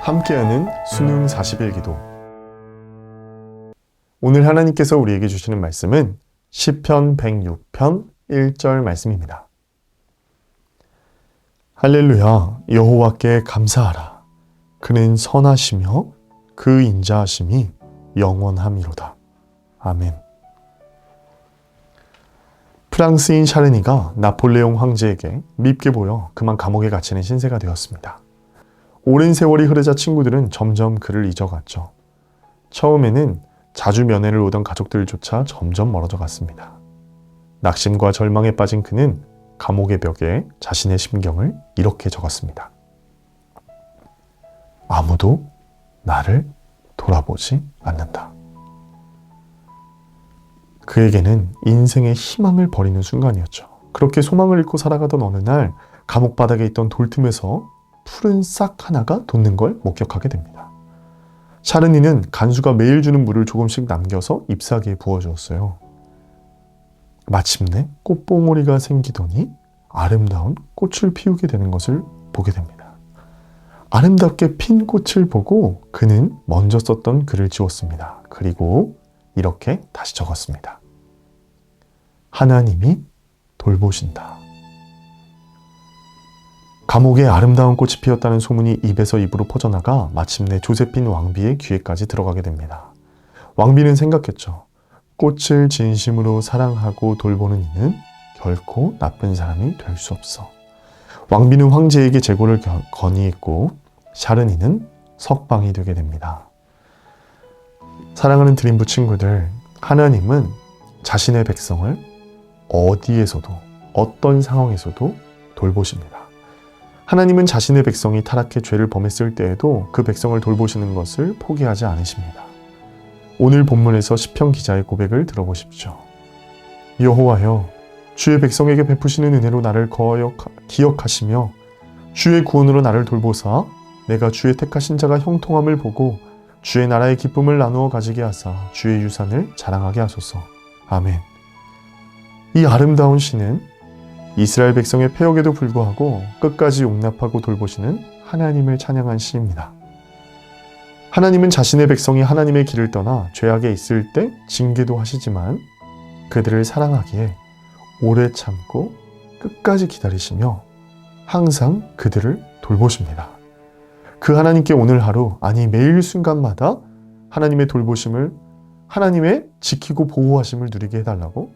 함께하는 수능 40일 기도. 오늘 하나님께서 우리에게 주시는 말씀은 시편 106편 1절 말씀입니다. 할렐루야 여호와께 감사하라 그는 선하시며 그 인자하심이 영원함이로다. 아멘. 프랑스인 샤르니가 나폴레옹 황제에게 밉게 보여 그만 감옥에 갇히는 신세가 되었습니다. 오랜 세월이 흐르자 친구들은 점점 그를 잊어갔죠. 처음에는 자주 면회를 오던 가족들조차 점점 멀어져 갔습니다. 낙심과 절망에 빠진 그는 감옥의 벽에 자신의 심경을 이렇게 적었습니다. 아무도 나를 돌아보지 않는다. 그에게는 인생의 희망을 버리는 순간이었죠. 그렇게 소망을 잃고 살아가던 어느 날 감옥 바닥에 있던 돌틈에서 푸른 싹 하나가 돋는 걸 목격하게 됩니다. 샤르니는 간수가 매일 주는 물을 조금씩 남겨서 잎사귀에 부어주었어요. 마침내 꽃봉오리가 생기더니 아름다운 꽃을 피우게 되는 것을 보게 됩니다. 아름답게 핀 꽃을 보고 그는 먼저 썼던 글을 지웠습니다. 그리고 이렇게 다시 적었습니다. 하나님이 돌보신다. 감옥에 아름다운 꽃이 피었다는 소문이 입에서 입으로 퍼져나가 마침내 조세핀 왕비의 귀에까지 들어가게 됩니다. 왕비는 생각했죠. 꽃을 진심으로 사랑하고 돌보는 이는 결코 나쁜 사람이 될 수 없어. 왕비는 황제에게 재고를 겨- 건의했고 샤르니는 석방이 되게 됩니다. 사랑하는 드림부 친구들, 하나님은 자신의 백성을 어디에서도 어떤 상황에서도 돌보십니다. 하나님은 자신의 백성이 타락해 죄를 범했을 때에도 그 백성을 돌보시는 것을 포기하지 않으십니다. 오늘 본문에서 시편 기자의 고백을 들어보십시오. 여호와여, 주의 백성에게 베푸시는 은혜로 나를 기억하시며 주의 구원으로 나를 돌보사 내가 주의 택하신 자가 형통함을 보고 주의 나라의 기쁨을 나누어 가지게 하사 주의 유산을 자랑하게 하소서. 아멘. 이 아름다운 시는 이스라엘 백성의 폐역에도 불구하고 끝까지 용납하고 돌보시는 하나님을 찬양한 시입니다. 하나님은 자신의 백성이 하나님의 길을 떠나 죄악에 있을 때 징계도 하시지만 그들을 사랑하기에 오래 참고 끝까지 기다리시며 항상 그들을 돌보십니다. 그 하나님께 오늘 하루, 아니 매일 순간마다 하나님의 돌보심을, 하나님의 지키고 보호하심을 누리게 해달라고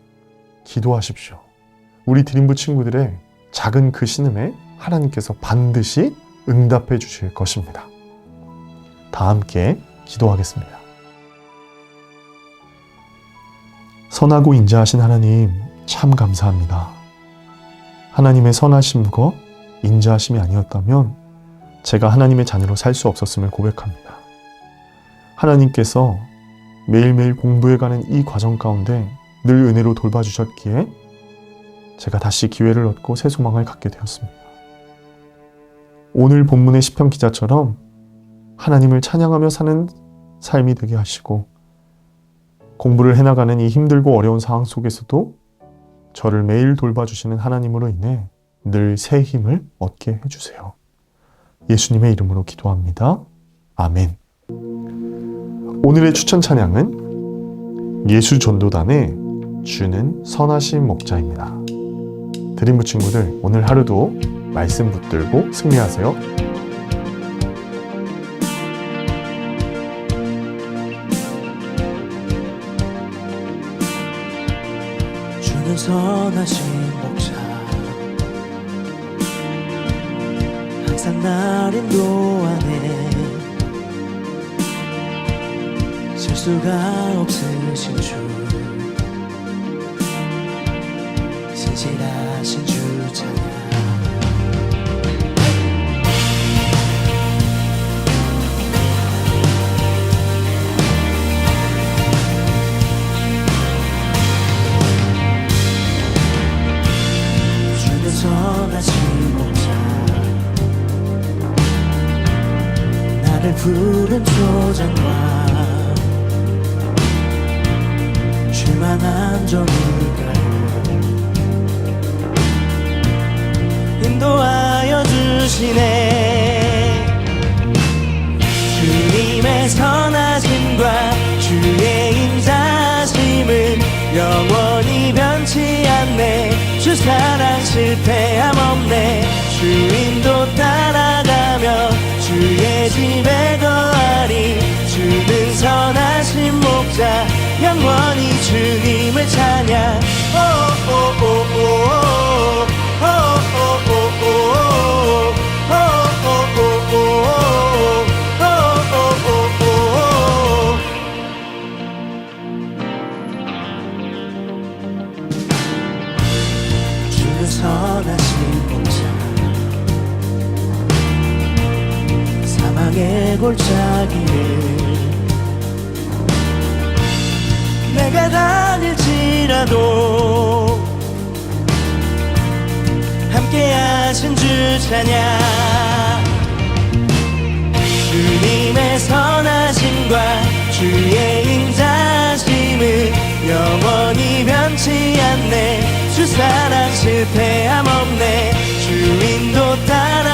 기도하십시오. 우리 드림부 친구들의 작은 그 신음에 하나님께서 반드시 응답해 주실 것입니다. 다 함께 기도하겠습니다. 선하고 인자하신 하나님, 참 감사합니다. 하나님의 선하심과 인자하심이 아니었다면 제가 하나님의 자녀로 살 수 없었음을 고백합니다. 하나님께서 매일매일 공부해가는 이 과정 가운데 늘 은혜로 돌봐주셨기에 제가 다시 기회를 얻고 새 소망을 갖게 되었습니다. 오늘 본문의 시편 기자처럼 하나님을 찬양하며 사는 삶이 되게 하시고 공부를 해나가는 이 힘들고 어려운 상황 속에서도 저를 매일 돌봐주시는 하나님으로 인해 늘 새 힘을 얻게 해주세요. 예수님의 이름으로 기도합니다. 아멘. 오늘의 추천 찬양은 예수 전도단의 주는 선하신 목자입니다. 드림부 친구들 오늘 하루도 말씀 붙들고 승리하세요. 선하신 목자 신실하신 주 찬양 선하신 목자 나를 푸른 초장과 쉴만한 저물가 인도하여 주시네. 주님의 선하심과 주의 인자심은 영원히 변치 않네. 주 사랑 실패함 없네. 주 인도 따라가며 주의 집에 거하리. 주는 선하신 목자 영원히 주님을 찬양. 오오오오오. 골짜기를 내가 다닐지라도 함께 하신 주자냐 주님의 선하심과 주의 인자심을 영원히 변치 않네. 주 사랑 실패함 없네. 주인도 따라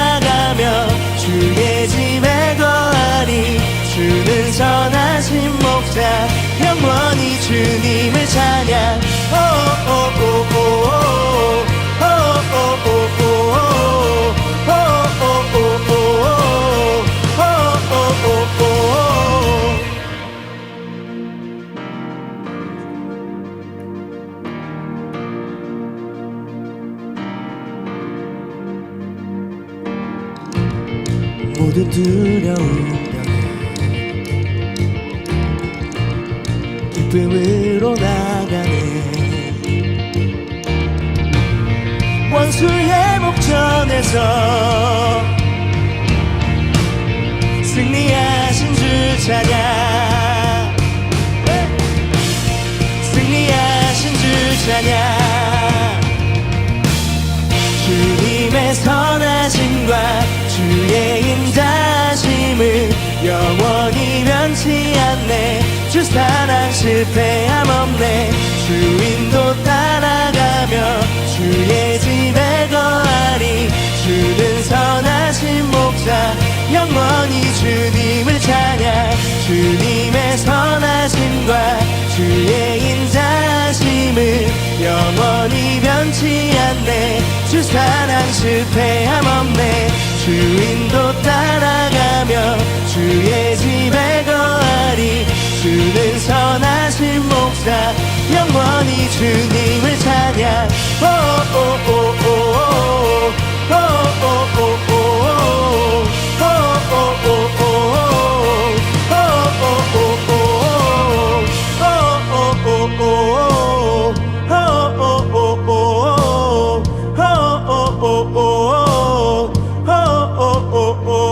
전하신 목자 영원히 주님을 찬양. 모든 두려움 기쁨으로 나가네 원수의 목전에서 승리하신 주 찬양 승리하신 주 찬양 주님의 선하심과 주의 인자 심을 영원히 변치 않네. 주 사랑 실패함 없네. 주인도 따라가며 주의 집에 거하리. 주는 선하신 목자 영원히 주님을 찬양. 주님의 선하심과 주의 인자심을 영원히 변치 않네. 주 사랑 실패함 없네. 주인도 따라 영원히 주님을 찬양 oh, oh.